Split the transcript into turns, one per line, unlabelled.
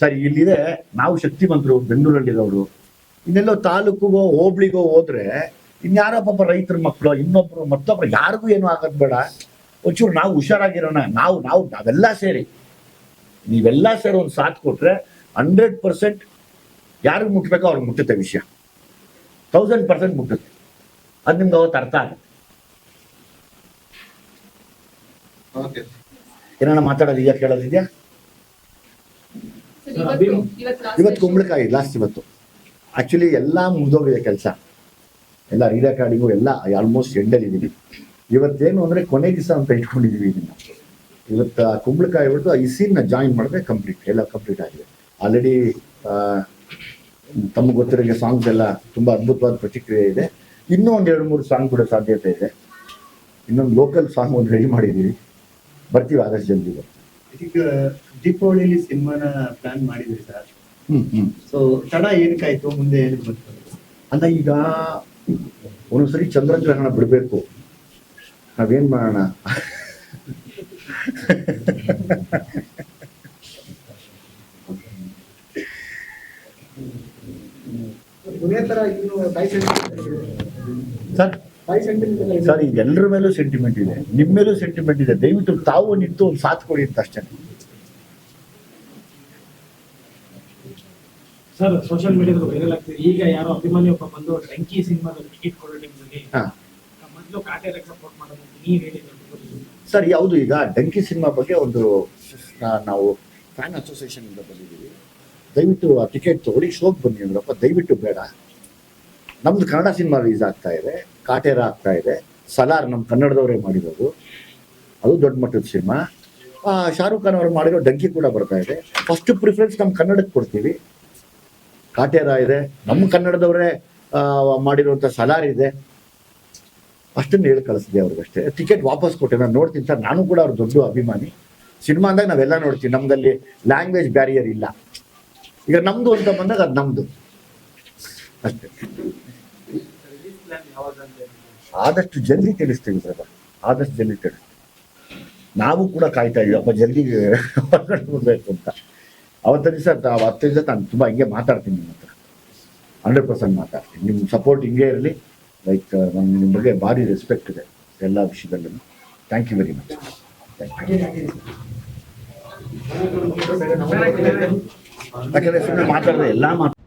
Sir ಇಲ್ಲಿದೆ. ನಾವು ಶಕ್ತಿವಂತರು ಬೆಂಗಳೂರಲ್ಲಿರೋರು. ಇನ್ನೆಲ್ಲೋ ತಾಲೂಕಿಗೋ ಹೋಬ್ಳಿಗೋ ಹೋದ್ರೆ ಇನ್ಯಾರೋ ಪಾಪ ರೈತರ ಮಕ್ಕಳು ಇನ್ನೊಬ್ರು ಮತ್ತೊಬ್ರು ಯಾರಿಗೂ ಏನು ಆಗೋದು ಬೇಡ. ಒಂಚೂರು ನಾವು ಹುಷಾರಾಗಿರೋಣ. ನಾವು ನಾವು ನಾವೆಲ್ಲ ಸೇರಿ. ನೀವೆಲ್ಲ ಸೇರಿ ಒಂದು ಸಾಥ್ ಕೊಟ್ರೆ ಹಂಡ್ರೆಡ್ ಪರ್ಸೆಂಟ್ ಯಾರಿಗೆ ಮುಟ್ಬೇಕೋ ಅವ್ರಿಗೆ ಮುಟ್ಟುತ್ತೆ ವಿಷಯ. ತೌಸಂಡ್ ಪರ್ಸೆಂಟ್ ಮುಟ್ಟುತ್ತೆ. ಅದು ನಿಮ್ಗೆ ಅವತ್ತು ಅರ್ಥ ಆಗುತ್ತೆ. ಏನಾರ ಈಗ ಕೇಳೋದಿದೆಯಾ?
ಇವತ್ತು
ಕುಂಬಳಕಾಯಿ ಲಾಸ್ಟ್ ಇವತ್ತು. ಆಕ್ಚುಲಿ ಎಲ್ಲ ಮುಗಿದೋಗಿದೆ ಕೆಲಸ. ಎಲ್ಲ ರೀರೆಕಾರ್ಡಿಂಗು ಎಲ್ಲ ಆಲ್ಮೋಸ್ಟ್ ಎಂಡಲ್ಲಿದ್ದೀವಿ ಇವತ್ತೇನು ಅಂದರೆ ಕೊನೆ ದಿವಸ ಅಂತ ಇಟ್ಕೊಂಡಿದ್ದೀವಿ ಇದನ್ನ. ಇವತ್ತು ಕುಂಬಳಕಾಯಿ ಹೊಡೆದು ಈ ಸೀನ್ನ ಜಾಯಿನ್ ಮಾಡಿದ್ರೆ ಕಂಪ್ಲೀಟ್ ಎಲ್ಲ ಕಂಪ್ಲೀಟ್ ಆಗಿದೆ. ಆಲ್ರೆಡಿ ತಮಗೆ ಗೊತ್ತಿರೋಂಗೆ ಸಾಂಗ್ಸ್ ಎಲ್ಲ ತುಂಬ ಅದ್ಭುತವಾದ ಪ್ರತಿಕ್ರಿಯೆ ಇದೆ. ಇನ್ನೂ ಒಂದು ಎರಡು ಮೂರು ಸಾಂಗ್ ಕೂಡ ಸಾಧ್ಯತೆ ಇದೆ. ಇನ್ನೊಂದು ಲೋಕಲ್ ಸಾಂಗ್ ಒಂದು ರೆಡಿ ಮಾಡಿದ್ದೀವಿ ಬರ್ತೀವಿ ಆದಷ್ಟು ಜಲ್ದಿ ಬರ್ತೀವಿ
ಈಗ ದೀಪಾವಳಿಲಿ ಸಿನಿಮಾನ ಪ್ಲಾನ್ ಮಾಡಿದ್ರಿ ಸರ್ ಸೊ ತಡ ಏನಕ್ಕಾಯ್ತು ಮುಂದೆ ಏನಕ್ಕೆ ಬಂತು
ಅಲ್ಲ ಈಗ ಒಂದೊಂದ್ಸರಿ ಚಂದ್ರಗ್ರಹಣ ಬಿಡಬೇಕು. ನಾವೇನ್ ಮಾಡೋಣ? ಸರ್ ಸರ್ ಈಗ ಎಲ್ಲರ ಮೇಲೂ ಸೆಂಟಿಮೆಂಟ್ ಇದೆ. ನಿಮ್ಮ ಮೇಲೂ ಸೆಂಟಿಮೆಂಟ್ ಇದೆ. ದಯವಿಟ್ಟು ತಾವು ನಿಂತು ಒಂದು ಸಾಥ್ ಕೊಡಿ ಅಂತ ಅಷ್ಟೇ.
ಸರ್ ಸೋಷಿಯಲ್ ಮೀಡಿಯಾದಲ್ಲಿ ವೈರಲ್ ಆಗ್ತಿದೆ. ಈಗ ಯಾರೋ ಅಭಿಮಾನಿ ಒಬ್ಬ ಬಂದು ಟಂಕಿ ಸಿನಿಮಾದಲ್ಲಿ ಟಿಕೆಟ್ ಕೊಡೋ ಟೈಮ್ನಲ್ಲಿ. ಮೊದಲು ಕಾಟೇರಿಗೆ ಸಪೋರ್ಟ್ ಮಾಡೋದು ನೀವು ನೀವ್ ಹೇಳಿದ್ರು
ಸರ್ ಯಾವುದು ಈಗ ಡಂಕಿ ಸಿನಿಮಾ ಬಗ್ಗೆ ಒಂದು ನಾವು ಫ್ಯಾನ್ ಅಸೋಸಿಯೇಷನ್ ಇಂದ ಬಂದಿದ್ದೀವಿ. ದಯವಿಟ್ಟು ಆ ಟಿಕೆಟ್ ತಗೊಳ್ಳಿ ಶೋಕ್ ಬನ್ನಿ ಅಂದ್ರಪ್ಪ. ದಯವಿಟ್ಟು ಬೇಡ. ನಮ್ದು ಕನ್ನಡ ಸಿನಿಮಾ ರಿಲೀಸ್ ಆಗ್ತಾ ಇದೆ, ಕಾಟೇರ ಆಗ್ತಾ ಇದೆ. ಸಲಾರ್ ನಮ್ಮ ಕನ್ನಡದವರೇ ಮಾಡಿರೋದು. ಅದು ದೊಡ್ಡ ಮಟ್ಟದ ಸಿನಿಮಾ. ಶಾರುಖ್ ಖಾನ್ ಅವರು ಮಾಡಿರೋ ಡಂಕಿ ಕೂಡ ಬರ್ತಾ ಇದೆ. ಫಸ್ಟ್ ಪ್ರಿಫರೆನ್ಸ್ ನಮ್ಮ ಕನ್ನಡಕ್ಕೆ ಕೊಡ್ತೀವಿ. ಕಾಟೇರ ಇದೆ ನಮ್ಮ ಕನ್ನಡದವರೇ ಮಾಡಿರುವಂಥ ಸಲಾರ್ ಇದೆ. ಅಷ್ಟನ್ನು ಹೇಳಿ ಕಳಿಸಿದೆ ಅವ್ರಿಗಷ್ಟೇ. ಟಿಕೆಟ್ ವಾಪಸ್ ಕೊಟ್ಟೆ, ನಾನು ನೋಡ್ತೀನಿ ಸರ್. ನಾನು ಕೂಡ ಅವ್ರ ದೊಡ್ಡ ಅಭಿಮಾನಿ. ಸಿನಿಮಾ ಅಂದಾಗ ನಾವೆಲ್ಲ ನೋಡ್ತೀವಿ. ನಮ್ದಲ್ಲಿ ಲ್ಯಾಂಗ್ವೇಜ್ ಬ್ಯಾರಿಯರ್ ಇಲ್ಲ. ಈಗ ನಮ್ದು ಅಂತ ಬಂದಾಗ ಅದು ನಮ್ದು. ಅಷ್ಟೇ ಆದಷ್ಟು ಜಲ್ದಿ ತಿಳಿಸ್ತೀವಿ ಸರ್. ಆದಷ್ಟು ಜಲ್ದಿ ತಿಳಿಸ್ತೀವಿ. ನಾವು ಕೂಡ ಕಾಯ್ತಾ ಇದ್ದೀವಿ. ಅಪ್ಪ ಜಲ್ದಿ ಹೊರಗಡೆ ಅಂತ. ಅವತ್ತು ದಿವಸ ಹತ್ತು ದಿವಸ ನಾನು ತುಂಬ ಹಿಂಗೆ ಮಾತಾಡ್ತೀನಿ ನಿಮ್ಮ ಹತ್ರ. ಹಂಡ್ರೆಡ್ ಪರ್ಸೆಂಟ್ ಮಾತಾಡ್ತೀನಿ. ನಿಮ್ಮ ಸಪೋರ್ಟ್ ಹಿಂಗೆ ಇರಲಿ. ಲೈಕ್ ನಮ್ಗೆ ನಿಮ್ಮ ಬಗ್ಗೆ ಭಾರಿ ರೆಸ್ಪೆಕ್ಟ್ ಇದೆ ಎಲ್ಲ ವಿಷಯದಲ್ಲೂ. ಥ್ಯಾಂಕ್ ಯು ವೆರಿ ಮಚ್ ಯಾಕಂದರೆ ಸುಮ್ಮನೆ ಮಾತಾಡಿದ್ರೆ ಎಲ್ಲ ಮಾತು